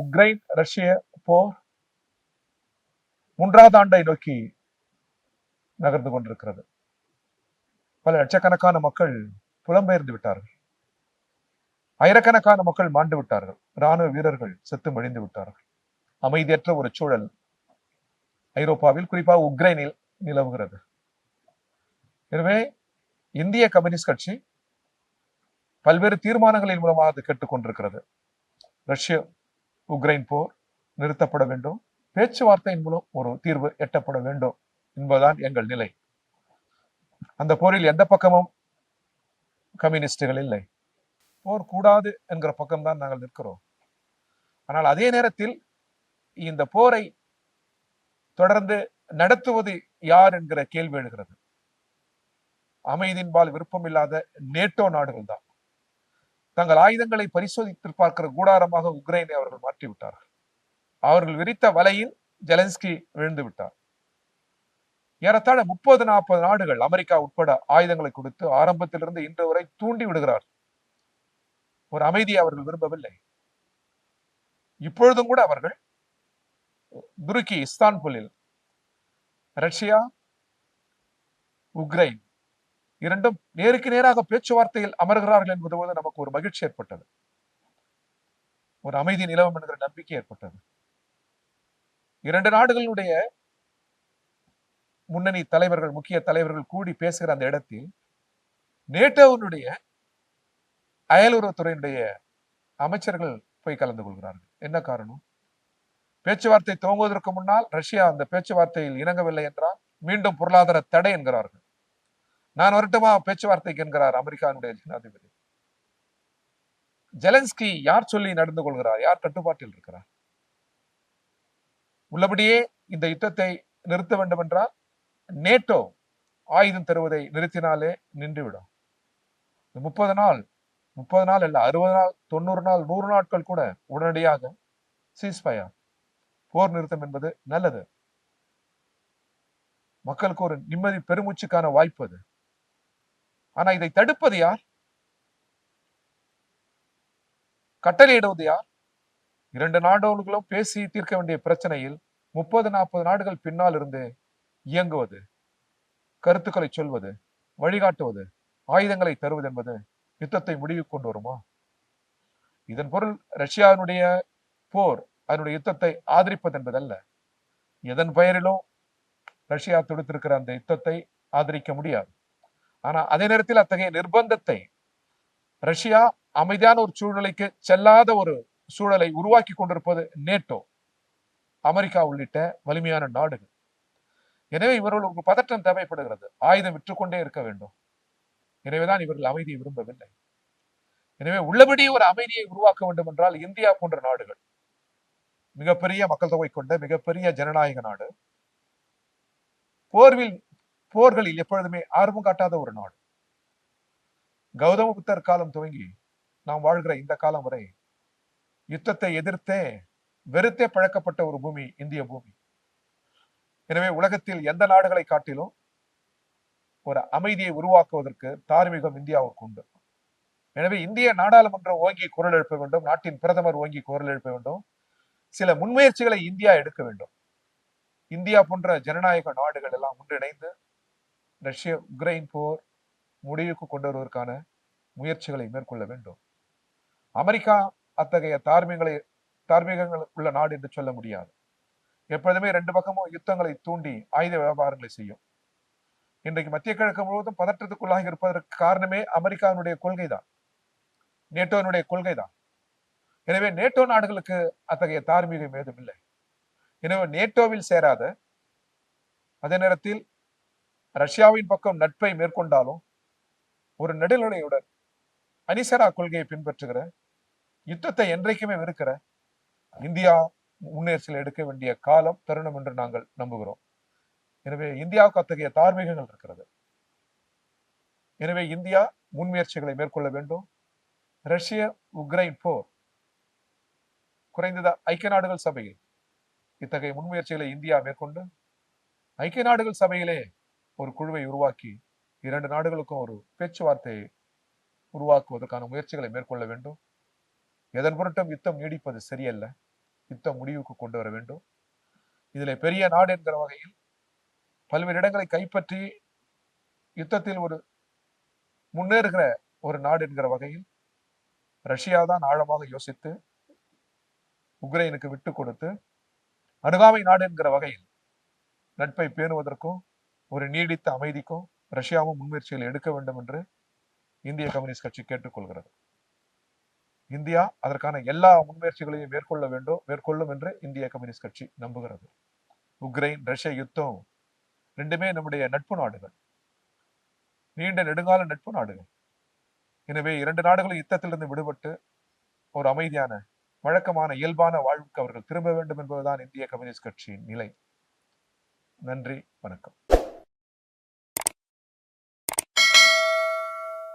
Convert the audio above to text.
Ukraine ரஷ்ய போர் மூன்றாவது ஆண்டை நோக்கி நகர்ந்து கொண்டிருக்கிறது. பல லட்சக்கணக்கான மக்கள் புலம்பெயர்ந்து விட்டார்கள். ஆயிரக்கணக்கான மக்கள் மாண்டு விட்டார்கள். இராணுவ வீரர்கள் செத்து மழிந்து விட்டார்கள். அமைதியற்ற ஒரு சூழல் ஐரோப்பாவில் குறிப்பாக உக்ரைனில் நிலவுகிறது. எனவே இந்திய கம்யூனிஸ்ட் கட்சி பல்வேறு தீர்மானங்களின் மூலமாக அது கேட்டுக்கொண்டிருக்கிறது. ரஷ்ய உக்ரைன் போர் நிறுத்தப்பட வேண்டும். பேச்சுவார்த்தையின் மூலம் ஒரு தீர்வு எட்டப்பட வேண்டும் என்பதுதான் எங்கள் நிலை. அந்த போரில் எந்த பக்கமும் கம்யூனிஸ்டுகள் இல்லை. போர் கூடாது என்கிற பக்கம்தான் நாங்கள் நிற்கிறோம். ஆனால் அதே நேரத்தில் இந்த போரை தொடர்ந்து நடத்துவது யார் என்கிற கேள்வி எழுகிறது. அமைதியின்பால் விருப்பம் இல்லாத நேட்டோ நாடுகள் தான் தங்கள் ஆயுதங்களை பரிசோதித்து பார்க்கிற கூடாரமாக உக்ரைனை அவர்கள் மாற்றிவிட்டார்கள். அவர்கள் விரித்த வலையில் ஜெலன்ஸ்கி விழுந்து விட்டார். ஏறத்தாழ முப்பது நாற்பது நாடுகள் அமெரிக்கா உட்பட ஆயுதங்களை கொடுத்து ஆரம்பத்திலிருந்து இன்று வரை தூண்டி விடுகிறார் ஒரு அமைதியை அவர்கள் விரும்பவில்லை. இப்பொழுதும் கூட அவர்கள் துருக்கி இஸ்தான்புலில் ரஷ்யா உக்ரைன் இரண்டும் நேருக்கு நேராக பேச்சுவார்த்தையில் அமர்கிறார்கள் என்பது போது நமக்கு ஒரு மகிழ்ச்சி ஏற்பட்டது. ஒரு அமைதி நிலவும் என்கிற நம்பிக்கை ஏற்பட்டது. இரண்டு நாடுகளுடைய முன்னணி தலைவர்கள் முக்கிய தலைவர்கள் கூடி பேசுகிற அந்த இடத்தில் நேட்டோவினுடைய அயலுறவுத்துறையினுடைய அமைச்சர்கள் போய் கலந்து கொள்கிறார்கள். என்ன காரணம்? பேச்சுவார்த்தை துவங்குவதற்கு முன்னால் ரஷ்யா அந்த பேச்சுவார்த்தையில் இணங்கவில்லை என்றால் மீண்டும் பொருளாதார தடை என்கிறார்கள். நான் வரட்டுமா பேச்சுவார்த்தைக்கு என்கிறார் அமெரிக்காவுடைய ஜனாதிபதி. ஜெலன்ஸ்கி யார் சொல்லி நடந்து கொள்கிறார்? யார் கட்டுப்பாட்டில் இருக்கிறார்? உள்ளபடியே இந்த யுத்தத்தை நிறுத்த வேண்டும் என்றால் நேட்டோ ஆயுதம் தருவதை நிறுத்தினாலே நின்றுவிடும். முப்பது நாள் முப்பது நாள் அல்ல அறுபது நாள் தொண்ணூறு நாள் நூறு நாட்கள் கூட உடனடியாக சீஸ்பயர் போர் நிறுத்தம் என்பது நல்லது. மக்களுக்கு ஒரு நிம்மதி பெருமூச்சுக்கான வாய்ப்பு அது. ஆனா இதை தடுப்பது யார்? கட்டளையிடுவது யார்? இரண்டு நாடுகளும் பேசி தீர்க்க வேண்டிய பிரச்சனையில் முப்பது நாற்பது நாடுகள் பின்னால் இருந்து இயங்குவது கருத்துக்களை சொல்வது வழிகாட்டுவது ஆயுதங்களை தருவது என்பது யுத்தத்தை முடிவுக்கு கொண்டு வருமா? இதன் பொருள் ரஷ்யாவினுடைய போர் அதனுடைய யுத்தத்தை ஆதரிப்பது என்பதல்ல. எதன் பெயரிலும் ரஷ்யா தொடுத்திருக்கிற அந்த யுத்தத்தை ஆதரிக்க முடியாது. ஆனா அதே நேரத்தில் அத்தகைய நிர்பந்தத்தை ரஷ்யா அமைதியான ஒரு சூழ்நிலைக்கு செல்லாத ஒரு சூழலை உருவாக்கி கொண்டிருப்பது நேட்டோ அமெரிக்கா உள்ளிட்ட வலிமையான நாடுகள். எனவே இவர்களுக்கு பதற்றம் தேவைப்படுகிறது. ஆயுதம் விற்றுக்கொண்டே இருக்க வேண்டும். எனவேதான் இவர்கள் அமைதியை விரும்பவில்லை. எனவே உள்ளபடி ஒரு அமைதியை உருவாக்க வேண்டும் என்றால் இந்தியா போன்ற நாடுகள் மிகப்பெரிய மக்கள் தொகை கொண்ட மிகப்பெரிய ஜனநாயக நாடு போர்வில் போர்களில் எப்பொழுதுமே ஆர்வம் காட்டாத ஒரு நாடு. கௌதம புத்தர் காலம் துவங்கி நாம் வாழ்கிற இந்த காலம் வரை யுத்தத்தை எதிர்த்தே வெறுத்தே பழக்கப்பட்ட ஒரு பூமி இந்திய பூமி. எனவே உலகத்தில் எந்த நாடுகளை காட்டிலும் ஒரு அமைதியை உருவாக்குவதற்கு தார்மீகம் இந்தியாவுக்கு உண்டு. எனவே இந்திய நாடாளுமன்றம் ஓங்கி குரல் எழுப்ப வேண்டும் நாட்டின் பிரதமர் ஓங்கி குரல் எழுப்ப வேண்டும். சில முன்முயற்சிகளை இந்தியா எடுக்க வேண்டும். இந்தியா போன்ற ஜனநாயக நாடுகள் எல்லாம் ஒன்றிணைந்து ரஷ்ய உக்ரைன் போர் முடிவுக்கு கொண்டு வருவதற்கான முயற்சிகளை மேற்கொள்ள வேண்டும். அமெரிக்கா அத்தகைய தார்மீகங்களை தார்மீகங்கள் உள்ள நாடு என்று சொல்ல முடியாது. எப்பொழுதுமே ரெண்டு பக்கமும் யுத்தங்களை தூண்டி ஆயுத வியாபாரங்களை செய்யும். இன்றைக்கு மத்திய கிழக்கு முழுவதும் பதற்றத்துக்குள்ளாக இருப்பதற்கு காரணமே அமெரிக்காவினுடைய கொள்கை தான் நேட்டோனுடைய கொள்கை தான் எனவே நேட்டோ நாடுகளுக்கு அத்தகைய தார்மீகம் ஏதும் இல்லை. எனவே நேட்டோவில் சேராத அதே நேரத்தில் ரஷ்யாவின் பக்கம் நட்பை மேற்கொண்டாலும் ஒரு நெடுநிலையுடன் அனிசரா கொள்கையை பின்பற்றுகிற யுத்தத்தை என்றைக்குமே வெறுக்கிற இந்தியா முன்னேற்சியில் எடுக்க வேண்டிய காலம் தருணம் என்று நாங்கள் நம்புகிறோம். எனவே இந்தியாவுக்கு அத்தகைய தார்மீகங்கள் இருக்கிறது. எனவே இந்தியா முன்முயற்சிகளை மேற்கொள்ள வேண்டும். ரஷ்ய உக்ரைன் போர் குறைந்தது ஐக்கிய நாடுகள் சபையில் இத்தகைய முன்முயற்சிகளை இந்தியா மேற்கொண்டு ஐக்கிய நாடுகள் சபையிலே ஒரு குழுவை உருவாக்கி இரண்டு நாடுகளுக்கும் ஒரு பேச்சுவார்த்தையை உருவாக்குவதற்கான முயற்சிகளை மேற்கொள்ள வேண்டும். எதன் பொருட்டும் யுத்தம் நீடிப்பது சரியல்ல. யுத்தம் முடிவுக்கு கொண்டு வர வேண்டும். இதில் பெரிய நாடு என்கிற வகையில் பல்வேறு இடங்களை கைப்பற்றி யுத்தத்தில் ஒரு முன்னேறுகிற ஒரு நாடு என்கிற வகையில் ரஷ்யா தான் ஆழமாக யோசித்து உக்ரைனுக்கு விட்டு கொடுத்து அணுகாமை நாடு என்கிற வகையில் நட்பை பேணுவதற்கும் ஒரு நீடித்த அமைதிக்கும் ரஷ்யாவும் முன்முயற்சிகள் எடுக்க வேண்டும் என்று இந்திய கம்யூனிஸ்ட் கட்சி கேட்டுக்கொள்கிறது. இந்தியா அதற்கான எல்லா முன்முயற்சிகளையும் மேற்கொள்ள வேண்டும் மேற்கொள்ளும் என்று இந்திய கம்யூனிஸ்ட் கட்சி நம்புகிறது. உக்ரைன் ரஷ்ய யுத்தம் ரெண்டுமே நம்முடைய நட்பு நாடுகள். நீண்ட நெடுங்கால நட்பு நாடுகள். எனவே இரண்டு நாடுகளும் யுத்தத்திலிருந்து விடுபட்டு ஒரு அமைதியான வழக்கமான இயல்பான வாழ்வுக்கு அவர்கள் திரும்ப வேண்டும் என்பதுதான் இந்திய கம்யூனிஸ்ட் கட்சியின் நிலை. நன்றி வணக்கம்.